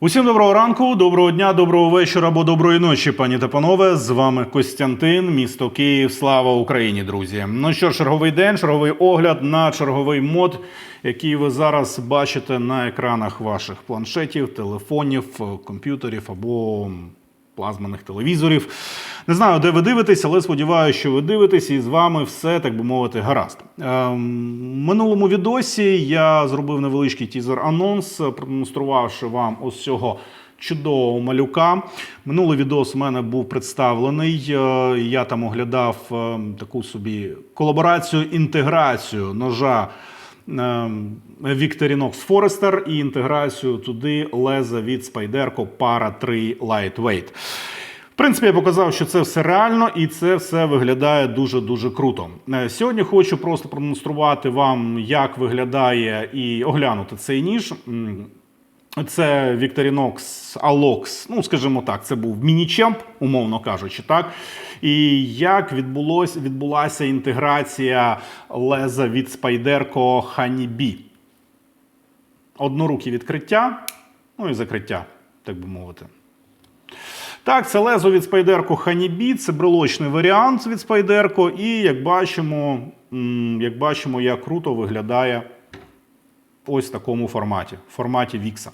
Усім доброго ранку, доброго дня, доброго вечора або доброї ночі, пані та панове. З вами Костянтин, місто Київ. Слава Україні, друзі. Ну що, черговий день, черговий огляд на черговий мод, який ви зараз бачите на екранах ваших планшетів, телефонів, комп'ютерів або плазмених телевізорів. Не знаю, де ви дивитесь, але сподіваюся, що ви дивитесь, і з вами все, так би мовити, гаразд. Ем, в минулому відосі я зробив невеличкий тізер-анонс, продемонструвавши вам ось цього чудового малюка. Минулий відос у мене був представлений. е, Я там оглядав е, таку собі колаборацію, інтеграцію ножа. ем, Victorinox Forester і інтеграцію туди леза від Spyderco Para 3 Lightweight. В принципі, я показав, що це все реально і це все виглядає дуже дуже круто. Е, Сьогодні хочу просто продемонструвати вам, як виглядає і оглянути цей ніж. Це Victorinox Alox, ну скажімо так, це був міні-чемп, умовно кажучи, так. І як відбулось, відбулася інтеграція леза від Spyderco Honeybee. Однорукі відкриття, ну і закриття, так би мовити. Так, це лезо від Spyderco Honeybee, це брелочний варіант від Spyderco, і як бачимо, як бачимо, як круто виглядає ось в такому форматі, в форматі Вікса.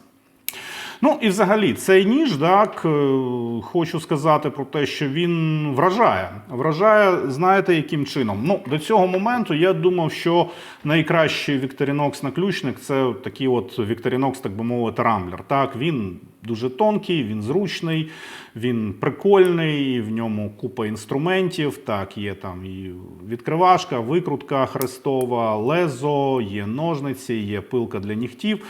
Ну і взагалі цей ніж, так, е, хочу сказати про те, що він вражає. Вражає, знаєте, яким чином? Ну, до цього моменту я думав, що найкращий Victorinox наключник це такий от Victorinox, так би мовити, рамблер. Так, він дуже тонкий, він зручний, він прикольний, в ньому купа інструментів. Так, є там і відкривашка, викрутка хрестова, лезо, є ножниці, є пилка для нігтів.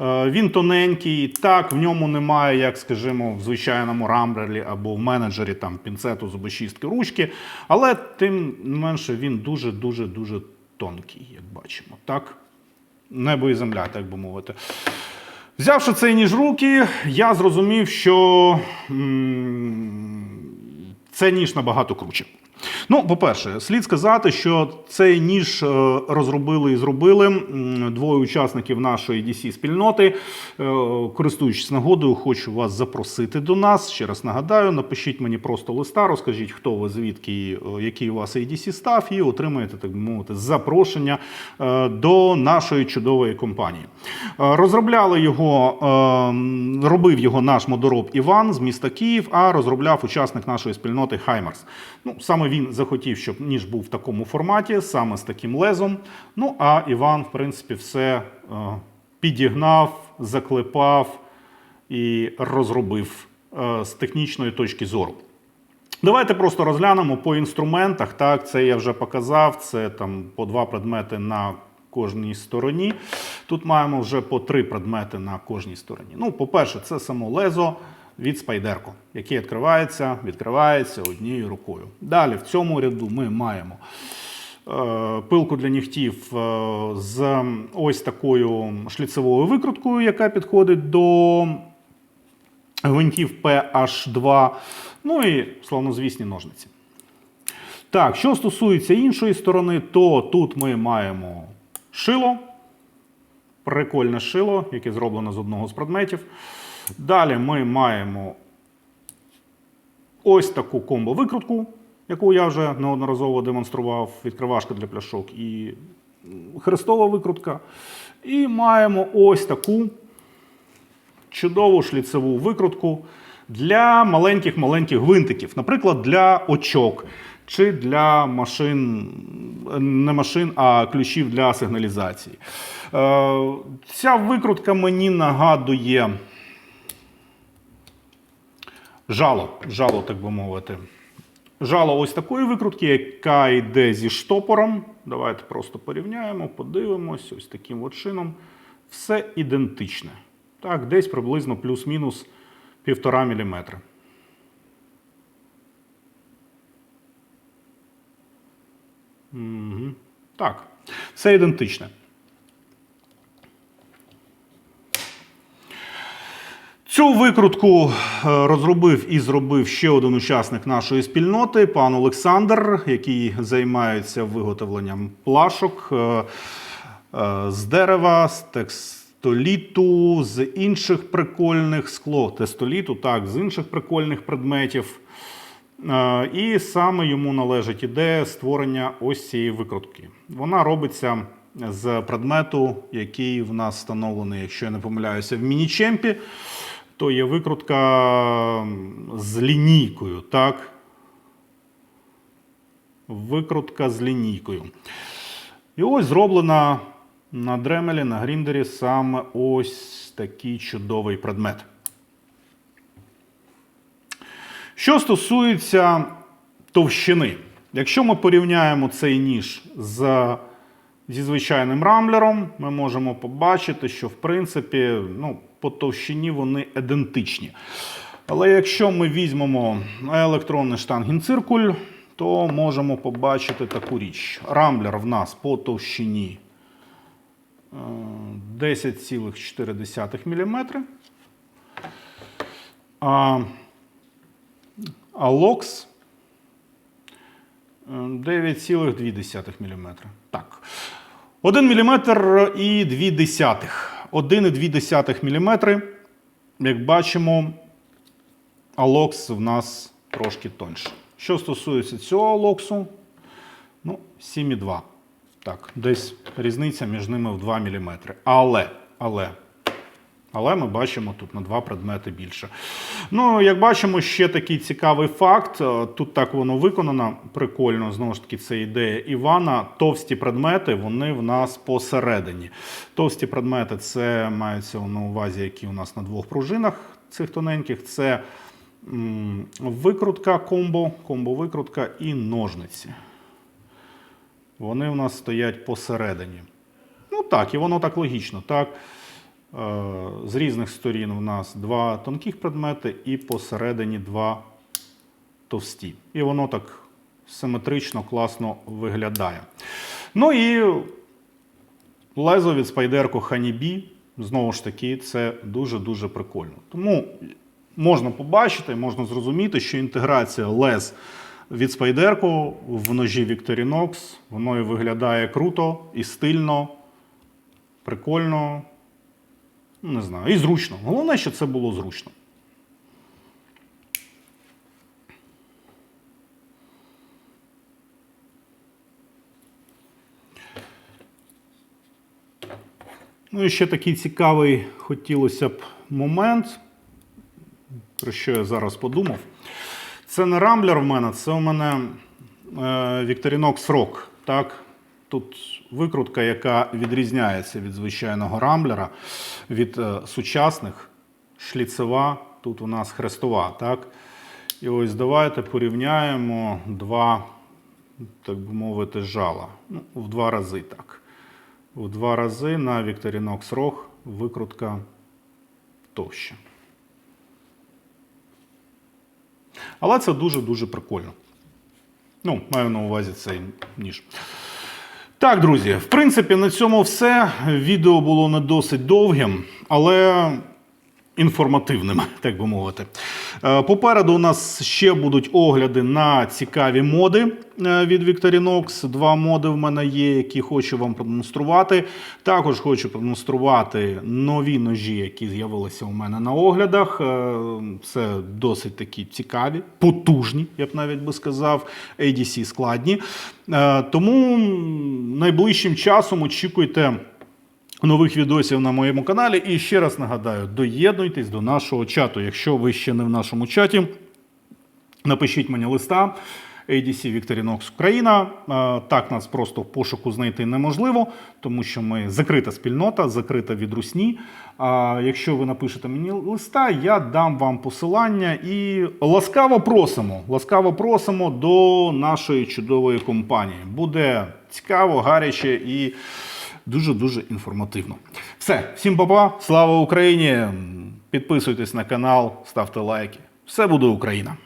Е, Він тоненький. Так, в ньому немає, як скажімо, в звичайному рамблері або в менеджері там пінцету, зубочистки, ручки. Але тим не менше він дуже дуже дуже тонкий, як бачимо. Так, небо і земля, так би мовити. Взявши цей ніж руки, я зрозумів, що це ніж набагато круче. Ну, по-перше, слід сказати, що цей ніж е, розробили і зробили двоє учасників нашої dc спільноти. Е, Користуючись нагодою, хочу вас запросити до нас. Ще раз нагадаю, напишіть мені просто листа, розкажіть, хто ви, звідки, е, який у вас ADC став, і отримаєте, так мовити, запрошення до нашої чудової компанії. Розробляли його, робив його наш модороб Іван з міста Київ, а розробляв учасник нашої спільноти Хаймерс. Ну, саме він захотів, щоб ніж був в такому форматі, саме з таким лезом. Ну, а Іван, в принципі, все е, підігнав, заклепав і розробив е, з технічної точки зору. Давайте просто розглянемо по інструментах. Так, це я вже показав. Це там по два предмети на кожній стороні. Тут маємо вже по три предмети на кожній стороні. Ну, по-перше, це само лезо від Spyderco, яке відкривається, відкривається однією рукою. Далі в цьому ряду ми маємо е, пилку для нігтів е, з ось такою шліцевою викруткою, яка підходить до гвинтів PH2, ну і славнозвісні ножниці. Так, що стосується іншої сторони, то тут ми маємо шило, прикольне шило, яке зроблено з одного з предметів. Далі ми маємо ось таку комбо-викрутку, яку я вже неодноразово демонстрував, відкривашка для пляшок і хрестова викрутка. І маємо ось таку чудову шліцеву викрутку для маленьких-маленьких гвинтиків, наприклад, для очок чи для машин, не машин, а ключів для сигналізації. Е, Ця викрутка мені нагадує жало, жало, так би мовити. Жало ось такої викрутки, яка йде зі штопором. Давайте просто порівняємо, подивимось, ось таким от чином. Все ідентичне. Так, десь приблизно плюс-мінус 1,5 мм. Угу. Так, все ідентичне. Цю викрутку е, розробив і зробив ще один учасник нашої спільноти, пан Олександр, який займається виготовленням плашок е, е, з дерева, з текстилю тестоліту, з інших прикольних скло. Тестоліту, так, з інших прикольних предметів. І саме йому належить ідея створення ось цієї викрутки. Вона робиться з предмету, який в нас встановлений, якщо я не помиляюся, в мінічемпі. То є викрутка з лінійкою. Так? Викрутка з лінійкою. І ось зроблена на дремелі, на гріндері саме ось такий чудовий предмет. Що стосується товщини, якщо ми порівняємо цей ніж з, зі звичайним рамблером, ми можемо побачити, що в принципі ну, по товщині вони ідентичні. Але якщо ми візьмемо електронний штангенциркуль, то можемо побачити таку річ. Рамблер в нас по товщині е, 10,4 мм. А а локс е, 9,2 мм. Так. 1 мм і 2 десятих. 1,2 мм. Як бачимо, алокс в нас трошки тоньше. Що стосується цього алоксу, ну, 7,2. Так, десь різниця між ними в 2 мм. Але, але, але ми бачимо тут на два предмети більше. Ну, як бачимо, ще такий цікавий факт. Е, Тут так воно виконано. Прикольно, знову ж таки, це ідея Івана. Товсті предмети, вони в нас посередині. Товсті предмети це мається на увазі, які у нас на двох пружинах цих тоненьких. Це викрутка комбо, комбо-викрутка і ножниці. Вони в нас стоять посередині. Ну так, і воно так логічно. Так? Е, З різних сторін у нас два тонких предмети і посередині два товсті. І воно так симетрично, класно виглядає. Ну і лезо від спайдерку Honeybee, знову ж таки, це дуже-дуже прикольно. Тому можна побачити, можна зрозуміти, що інтеграція лез від спайдерку в ножі Victorinox, воно і виглядає круто і стильно, прикольно. Ну, Не знаю, і зручно. Головне, що це було зручно. Ну і ще такий цікавий хотілося б момент, про що я зараз подумав. Це не рамблер в мене, це у мене е, Victorinox Rock. Так? Тут викрутка, яка відрізняється від звичайного рамблера, від е, сучасних, шліцева, тут у нас хрестова. Так? І ось давайте порівняємо два, так би мовити, жала. Ну, в два рази так. В два рази на Victorinox ROG викрутка товща. Але це дуже-дуже прикольно. Ну, маю на увазі цей ніж. Так, друзі, в принципі, на цьому все. Відео було не досить довгим, але інформативним, так би мовити. Е, Попереду у нас ще будуть огляди на цікаві моди е, від Victorinox. Два моди в мене є, які хочу вам продемонструвати. Також хочу продемонструвати нові ножі, які з'явилися у мене на оглядах. Е, Це досить такі цікаві, потужні, я б навіть би сказав, ADC складні. Тому найближчим часом очікуйте нових відосів на моєму каналі. І ще раз нагадаю: доєднуйтесь до нашого чату. Якщо ви ще не в нашому чаті, напишіть мені листа. ADC Victorinox Україна. Е, Так нас просто в пошуку знайти неможливо, тому що ми закрита спільнота, закрита від русні. А якщо ви напишете мені листа, я дам вам посилання і ласкаво просимо, ласкаво просимо до нашої чудової компанії. Буде цікаво, гаряче і дуже-дуже інформативно. Все, всім па-па, слава Україні! Підписуйтесь на канал, ставте лайки. Все буде Україна!